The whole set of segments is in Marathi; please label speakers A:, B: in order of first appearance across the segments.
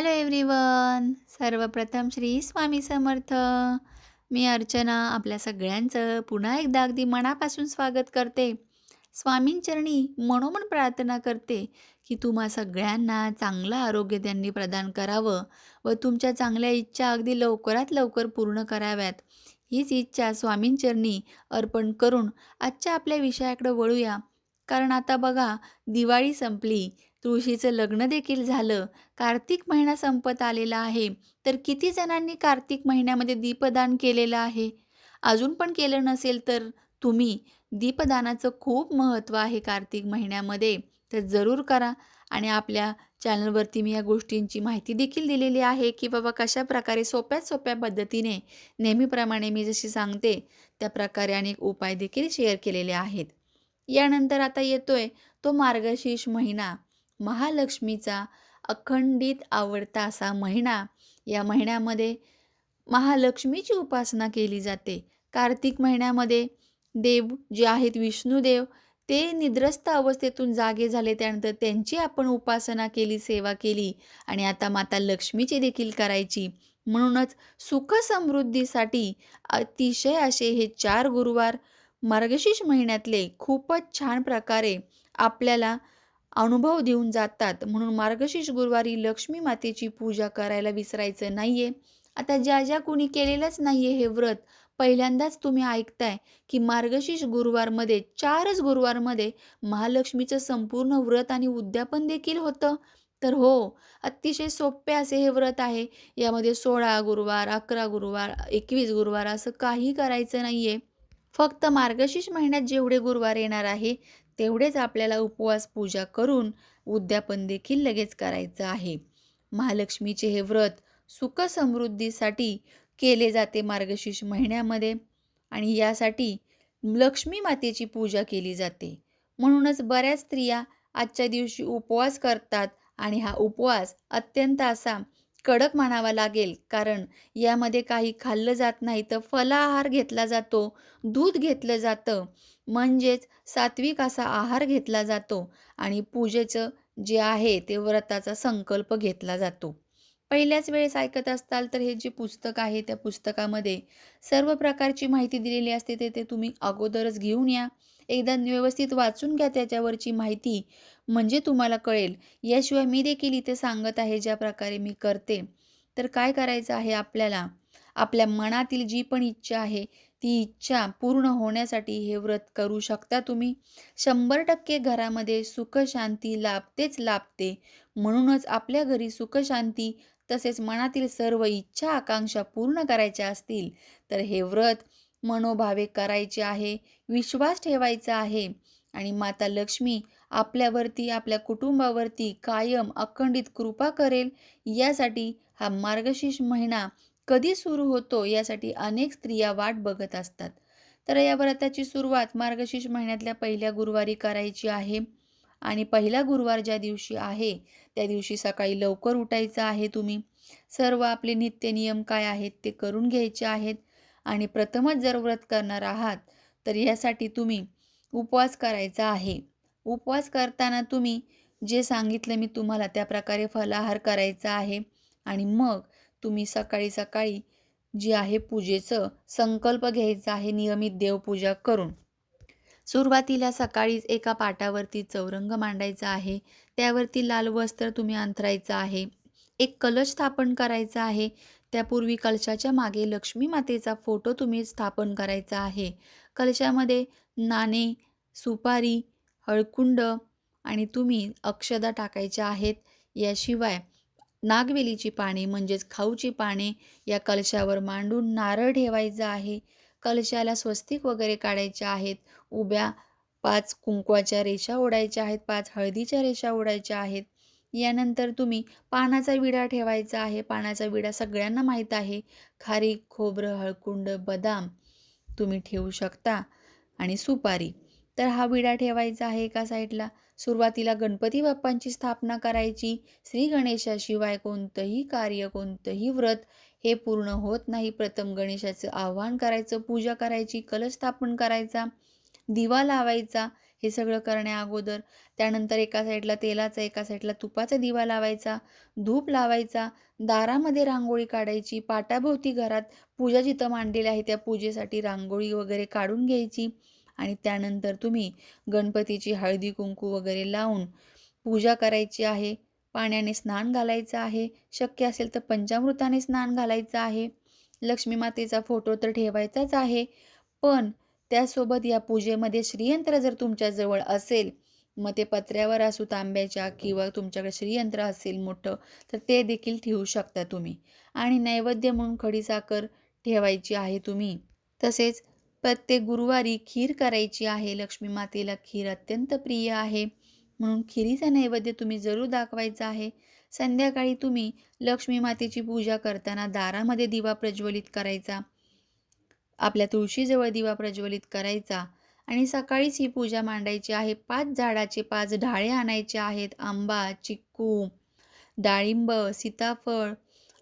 A: Hello everyone. सर्वप्रथम श्री स्वामी समर्थ. मी अर्चना आपल्या सगळ्यांचं पुन्हा एकदा अगदी मनापासून स्वागत करते. स्वामींचरणी मनोमन प्रार्थना करते की तुम्हा सगळ्यांना चांगलं आरोग्य त्यांनी प्रदान करावं व तुमच्या चांगल्या इच्छा अगदी लवकरात लवकर पूर्ण कराव्यात. हीच इच्छा स्वामींचरणी अर्पण करून आजच्या आपल्या विषयाकडे वळूया. कारण आता बघा दिवाळी संपली. तुळशीचं लग्न देखील झालं. कार्तिक महिना संपत आलेला आहे. तर किती जणांनी कार्तिक महिन्यामध्ये दीपदान केलेलं आहे? अजून पण केलं नसेल तर तुम्ही. दीपदानाचं खूप महत्त्व आहे कार्तिक महिन्यामध्ये. तर जरूर करा. आणि आपल्या चॅनलवरती मी या गोष्टींची माहिती देखील दिलेली आहे की बाबा कशा प्रकारे सोप्यात सोप्या पद्धतीने नेहमीप्रमाणे मी जशी सांगते त्या प्रकारे अनेक उपाय देखील शेअर केलेले आहेत. यानंतर आता येतोय तो मार्गशीर्ष महिना. महालक्ष्मीचा अखंडित आवडता असा महिना. या महिन्यामध्ये महालक्ष्मीची उपासना केली जाते. कार्तिक महिन्यामध्ये देव जे आहेत विष्णुदेव ते निद्रस्त अवस्थेतून जागे झाले. त्यानंतर त्यांची आपण उपासना केली सेवा केली आणि आता माता लक्ष्मीची देखील करायची. म्हणूनच सुख समृद्धीसाठी अतिशय असे हे चार गुरुवार मार्गशीर्ष महिन्यातले खूपच छान प्रकारे आपल्याला अनुभव देऊन जातात. म्हणून मार्गशीर्ष गुरुवारी लक्ष्मी मातेची पूजा करायला विसरायचं नाही आहे आता ज्या ज्या कुणी केलेलंच नाही आहे हे व्रत पहिल्यांदाच तुम्ही ऐकताय की मार्गशीर्ष गुरुवारमध्ये चारच गुरुवारमध्ये महालक्ष्मीचं संपूर्ण व्रत आणि उद्यापन देखील होतं. तर हो अतिशय सोपे असे हे व्रत आहे. यामध्ये सोळा गुरुवार अकरा गुरुवार एकवीस गुरुवार असं काही करायचं नाही आहे फक्त मार्गशीर्ष महिन्यात जेवढे गुरुवार येणार आहे तेवढेच आपल्याला उपवास पूजा करून उद्यापन देखील लगेच करायचं आहे. महालक्ष्मीचे हे व्रत सुख समृद्धीसाठी केले जाते मार्गशीर्ष महिन्यामध्ये आणि यासाठी लक्ष्मी मातेची पूजा केली जाते. म्हणूनच बऱ्याच स्त्रिया आजच्या दिवशी उपवास करतात आणि हा उपवास अत्यंत असा कडक मानावा लागेल कारण यामध्ये काही खाल्लं जात नाही तर फलाहार घेतला जातो दूध घेतलं जातं म्हणजेच सात्विक असा आहार घेतला जातो आणि पूजेचं जे आहे ते व्रताचा संकल्प घेतला जातो. पहिल्याच वेळेस ऐकत असताल तर हे जे पुस्तक आहे त्या पुस्तकामध्ये सर्व प्रकारची माहिती दिलेली असते ते ते तुम्ही अगोदरच घेऊन या. एकदा व्यवस्थित वाचून घ्या त्याच्यावरची माहिती. म्हणजे तुम्हाला कळेल याशिवाय मी देखील इथे सांगत आहे ज्या प्रकारे मी करते. तर काय करायचं आहे आपल्याला? आपल्या मनातील जी पण इच्छा आहे ती इच्छा पूर्ण होण्यासाठी हे व्रत करू शकता तुम्ही. शंभर टक्के घरामध्ये सुखशांती लाभतेच लाभते. म्हणूनच आपल्या घरी सुखशांती तसेच मनातील सर्व इच्छा आकांक्षा पूर्ण करायच्या असतील तर हे व्रत मनोभावे करायचे आहे विश्वास ठेवायचा आहे. आणि माता लक्ष्मी आपल्यावरती आपल्या कुटुंबावरती कायम अखंडित कृपा करेल यासाठी हा मार्गशीर्ष महिना कधी सुरू होतो यासाठी अनेक स्त्रिया वाट बघत असतात. तर या व्रताची सुरुवात मार्गशीर्ष महिन्यातल्या पहिल्या गुरुवारी करायची आहे आणि पहिला गुरुवार ज्या दिवशी आहे त्या दिवशी सकाळी लवकर उठायचं आहे तुम्ही. सर्व आपले नित्य नियम काय आहेत ते करून घ्यायचे आहेत आणि प्रथमच जर व्रत करणार आहात तर यासाठी तुम्ही उपवास करायचा आहे. उपवास करताना तुम्ही जे सांगितलं मी तुम्हाला त्या प्रकारे फलाहार करायचा आहे आणि मग तुम्ही सकाळी सकाळी जी आहे पूजेचं संकल्प घ्यायचा आहे नियमित देवपूजा करून. सुरुवातीला सकाळीच एका पाटावरती चौरंग मांडायचा आहे. त्यावरती लाल वस्त्र तुम्ही अंथरायचं आहे. एक कलश स्थापन करायचा आहे. त्यापूर्वी कलशाच्या मागे लक्ष्मी मातेचा फोटो तुम्ही स्थापन करायचा आहे. कलशामध्ये नाणे सुपारी हळकुंड आणि तुम्ही अक्षदा टाकायच्या आहेत. याशिवाय नागवेलीची पाने म्हणजेच खाऊची पाने या कलशावर मांडून नारळ ठेवायचा आहे. कलशाला स्वस्तिक वगैरे काढायच्या आहेत. उभ्या पाच कुंकवाच्या रेषा ओढायच्या आहेत. पाच हळदीच्या रेषा ओढायच्या आहेत. यानंतर तुम्ही पानाचा विडा ठेवायचा आहे. पानाचा विडा सगळ्यांना माहीत आहे. खारीक खोबरं हळकुंड बदाम तुम्ही ठेवू शकता. आणि सुपारी. तर हा विडा ठेवायचा आहे एका साईडला? सुरुवातीला गणपती बाप्पांची स्थापना करायची. श्री गणेशाशिवाय कोणतंही कार्य कोणतंही व्रत हे पूर्ण होत नाही. प्रथम गणेशाचं आवाहन करायचं पूजा करायची कलश स्थापन करायचा दिवा लावायचा हे सगळं करण्या अगोदर. त्यानंतर एका साईडला तेलाचा एका साईडला तुपाचा दिवा लावायचा धूप लावायचा दारामध्ये रांगोळी काढायची पाटाभोवती घरात पूजा जिथं मांडलेली आहे त्या पूजेसाठी रांगोळी वगैरे काढून घ्यायची. आणि त्यानंतर तुम्ही गणपतीची हळदी कुंकू वगैरे लावून पूजा करायची आहे. पाण्याने स्नान घालायचं आहे. शक्य असेल तर पंचामृताने स्नान घालायचं आहे. लक्ष्मी मातेचा फोटो तर ठेवायचाच आहे. पण त्यासोबत या पूजेमध्ये श्रीयंत्र जर तुमच्याजवळ असेल मग ते पत्र्यावर असू तांब्याच्या किंवा तुमच्याकडे श्रीयंत्र असेल मोठं तर ते देखील ठेवू शकता तुम्ही. आणि नैवेद्य म्हणून खडीसाखर ठेवायची आहे तुम्ही. तसेच प्रत्येक गुरुवारी खीर करायची आहे. लक्ष्मी मातेला खीर अत्यंत प्रिय आहे. म्हणून खिरीचा नैवेद्य तुम्ही जरूर दाखवायचा आहे. संध्याकाळी तुम्ही लक्ष्मी मातेची पूजा करताना दारामध्ये दिवा प्रज्वलित करायचा. आपल्या तुळशीजवळ दिवा प्रज्वलित करायचा. आणि सकाळीच ही पूजा मांडायची आहे. पाच झाडाचे पाच ढाळे आणायचे आहेत. आंबा चिक्कू डाळिंब सीताफळ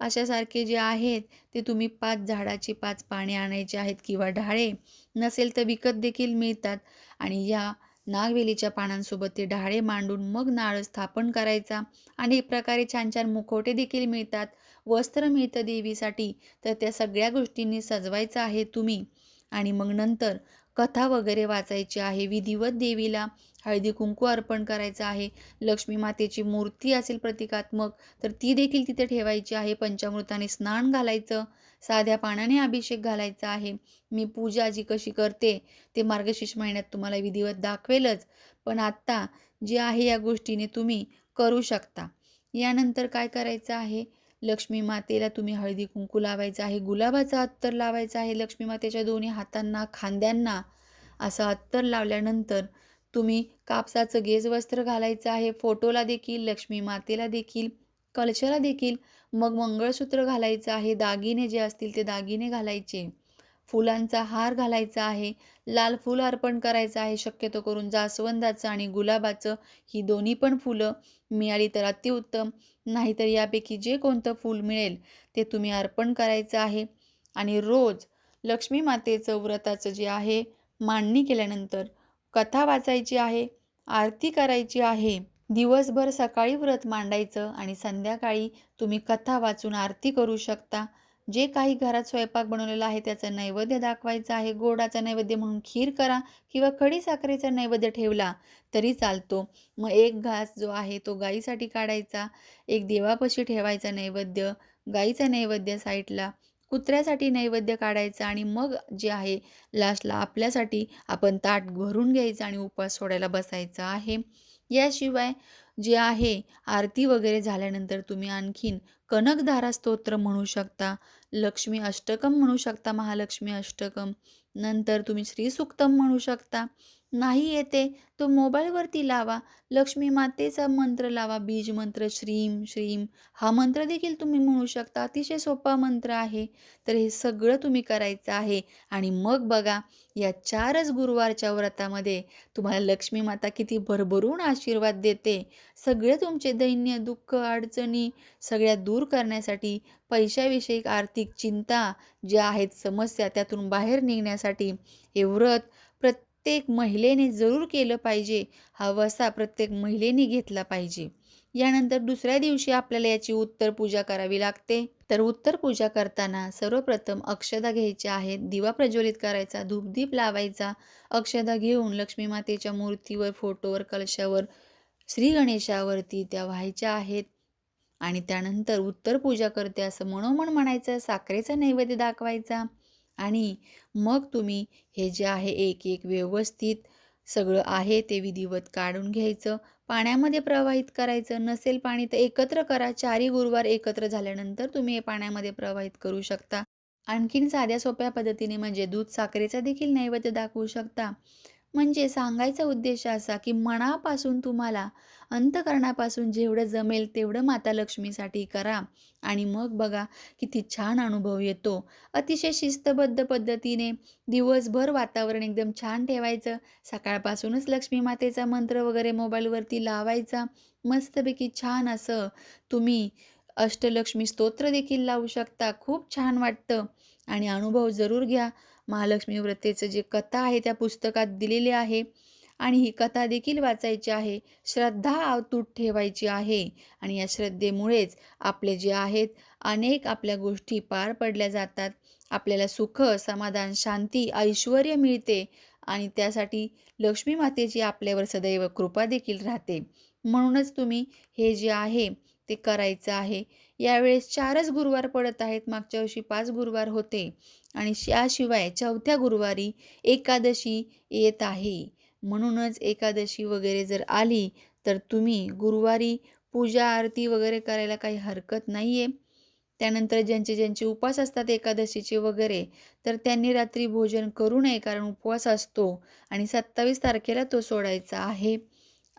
A: अशासारखे जे आहेत ते तुम्ही पाच झाडाची पाच पाने आणायचे आहेत किंवा ढाळे नसेल तर विकत देखील मिळतात. आणि या नागवेलीच्या पानांसोबत ते ढाळे मांडून मग नारळ स्थापन करायचा. आणि एक प्रकारे छान छान मुखवटे देखील मिळतात. वस्त्र मिळतं देवीसाठी तर त्या सगळ्या गोष्टींनी सजवायचं आहे तुम्ही. आणि मग नंतर कथा वगैरे वाचायची आहे. विधिवत देवीला हळदी कुंकू अर्पण करायचं आहे. लक्ष्मी मातेची मूर्ती असेल प्रतिकात्मक तर ती देखील तिथे ठेवायची आहे. पंचामृताने स्नान घालायचं साध्या पाण्याने अभिषेक घालायचा आहे. मी पूजा जी कशी करते ते मार्गशीर्ष महिन्यात तुम्हाला विधिवत दाखवेलच. पण आत्ता जे आहे या गोष्टीने तुम्ही करू शकता. यानंतर काय करायचं आहे? लक्ष्मी मातेला तुम्ही हळदी कुंकू लावायचं आहे गुलाबाचा अत्तर लावायचा आहे लक्ष्मी मातेच्या दोन्ही हातांना खांद्यांना असं अत्तर लावल्यानंतर तुम्ही कापसाचं गेज वस्त्र घालायचं आहे फोटोला देखील लक्ष्मी मातेला देखील कलशाला देखील मग मंगळसूत्र घालायचं आहे दागिने जे असतील ते दागिने घालायचे. फुलांचा हार घालायचा आहे. लाल फूल अर्पण करायचं आहे. शक्यतो करून जास्वंदाचं आणि गुलाबाचं ही दोन्ही पण फुलं मिळाली तर अतिउत्तम. नाहीतर यापैकी जे कोणतं फूल मिळेल ते तुम्ही अर्पण करायचं आहे. आणि रोज लक्ष्मी मातेचं व्रताचं जे आहे मांडणी केल्यानंतर कथा वाचायची आहे आरती करायची आहे. दिवसभर सकाळी व्रत मांडायचं आणि संध्याकाळी तुम्ही कथा वाचून आरती करू शकता. जे काही घरात स्वयंपाक बनवलेला आहे त्याचं नैवेद्य दाखवायचं आहे गोडाचा नैवेद्य म्हणून खीर करा किंवा खडी साखरेचा नैवेद्य ठेवला तरी चालतो. मग एक घास जो आहे तो गाईसाठी काढायचा. एक देवापाशी ठेवायचा नैवेद्य गाईचा नैवेद्य साईडला कुत्र्यासाठी नैवेद्य काढायचा आणि मग जे आहे लास्टला आपल्यासाठी आपण ताट भरून घ्यायचं आणि उपवास सोडायला बसायचं आहे. याशिवाय जे आहे आरती वगैरे झाल्यानंतर तुम्ही आणखीन कनकधारा स्तोत्र म्हणू शकता. लक्ष्मी अष्टकम म्हणू शकता महालक्ष्मी अष्टकम नंतर तुम्ही श्रीसुक्तम म्हणू शकता. नाही येते तो मोबाईलवरती लावा. लक्ष्मी मातेचा मंत्र लावा बीज मंत्र श्रीम श्रीम. हा मंत्र देखील तुम्ही म्हणू शकता अतिशय सोपा मंत्र आहे. तर हे सगळं तुम्ही करायचं आहे. आणि मग बघा या चारच गुरुवारच्या व्रतामध्ये तुम्हाला लक्ष्मी माता किती भरभरून आशीर्वाद देते. सगळे तुमचे दैन्य दुःख अडचणी सगळ्या दूर करण्यासाठी पैशाविषयी आर्थिक चिंता ज्या आहेत समस्या त्यातून बाहेर निघण्यासाठी हे व्रत प्रत्येक महिलेने जरूर केलं पाहिजे. हा वसा प्रत्येक महिलेने घेतला पाहिजे. यानंतर दुसऱ्या दिवशी आपल्याला याची उत्तर पूजा करावी लागते. तर उत्तर पूजा करताना सर्वप्रथम अक्षदा घ्यायच्या आहेत. दिवा प्रज्वलित करायचा धूपदीप लावायचा. अक्षदा घेऊन लक्ष्मी मातेच्या मूर्तीवर फोटोवर कलशावर श्री गणेशावरती त्या व्हायच्या आहेत. आणि त्यानंतर उत्तर पूजा करते असं मनोमन म्हणायचं साखरेचा नैवेद्य दाखवायचा. आणि मग तुम्ही हे जे आहे एक एक व्यवस्थित सगळं आहे ते विधिवत काढून घ्यायचं. पाण्यामध्ये प्रवाहित करायचं. नसेल पाणी तर एकत्र करा. चारी गुरुवार एकत्र झाल्यानंतर तुम्ही हे पाण्यामध्ये प्रवाहित करू शकता. आणखीन साध्या सोप्या पद्धतीने म्हणजे दूध साखरेचा देखील नैवेद्य दाखवू शकता. म्हणजे सांगायचा उद्देश असा की मनापासून तुम्हाला अंतकरणापासून जेवढं जमेल तेवढं माता लक्ष्मीसाठी करा. आणि मग बघा किती छान अनुभव येतो. अतिशय शिस्तबद्ध पद्धतीने दिवसभर वातावरण एकदम छान ठेवायचं. सकाळपासूनच लक्ष्मी मातेचा मंत्र वगैरे मोबाईलवरती लावायचा. मस्तपैकी छान असं तुम्ही अष्टलक्ष्मी स्तोत्र देखील लावू शकता. खूप छान वाटतं. आणि अनुभव जरूर घ्या. महालक्ष्मी व्रतेचं जे कथा आहे त्या पुस्तकात दिलेली आहे. आणि ही कथा देखील वाचायची आहे. श्रद्धा अवतूट ठेवायची आहे. आणि या श्रद्धेमुळेच आपले जे आहेत अनेक आपल्या गोष्टी पार पडल्या जातात. आपल्याला सुख समाधान शांती ऐश्वर मिळते. आणि त्यासाठी लक्ष्मी मातेची आपल्यावर सदैव कृपा देखील राहते. म्हणूनच तुम्ही हे जे आहे ते करायचं आहे. यावेळेस चारच गुरुवार पडत आहेत. मागच्या वर्षी पाच गुरुवार होते. आणि याशिवाय चौथ्या गुरुवारी एकादशी येत आहे. म्हणूनच एकादशी वगैरे जर आली तर तुम्ही गुरुवारी पूजा आरती वगैरे करायला काही हरकत नाही आहे त्यानंतर ज्यांचे ज्यांचे उपवास असतात एकादशीचे वगैरे तर त्यांनी रात्री भोजन करू नये कारण उपवास असतो आणि सत्तावीस तारखेला तो सोडायचा आहे.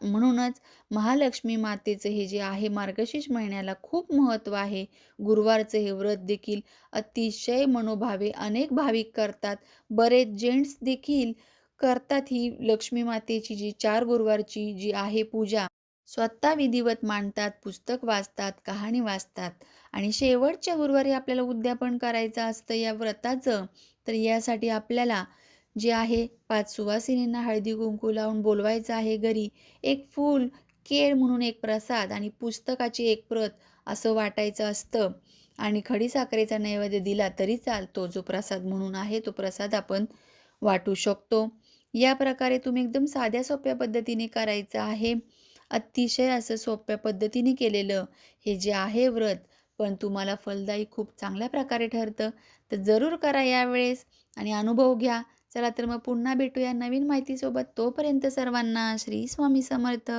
A: म्हणूनच महालक्ष्मी मातेचं हे जे आहे मार्गशीर्ष महिन्याला खूप महत्त्व आहे. गुरुवारचं हे व्रत देखील अतिशय मनोभावे अनेक भाविक करतात. बरेच जेंट्स देखील करतात ही लक्ष्मी मातेची जी चार गुरुवारची जी आहे पूजा स्वतः विधिवत मांडतात पुस्तक वाचतात कहाणी वाचतात. आणि शेवटच्या गुरुवारी आपल्याला उद्यापन करायचं असतं या व्रताचं तर यासाठी आपल्याला जे आहे पाच सुवासिनींना हळदी कुंकू लावून बोलवायचं आहे घरी. एक फूल केळ म्हणून एक प्रसाद आणि पुस्तकाची एक प्रत असं वाटायचं असतं. आणि खडीसाखरेचा नैवेद्य दिला तरी चालतो. जो प्रसाद म्हणून आहे तो प्रसाद आपण वाटू शकतो. या प्रकारे तुम्ही एकदम साध्या सोप्या पद्धतीने करायचं आहे. अतिशय असं सोप्या पद्धतीने केलेलं हे जे आहे व्रत पण तुम्हाला फलदायी खूप चांगल्या प्रकारे ठरतं. तर जरूर करा यावेळेस आणि अनुभव घ्या. चला तर मग पुन्हा भेटूया नवीन माहितीसोबत. तोपर्यंत सर्वांना श्री स्वामी समर्थ.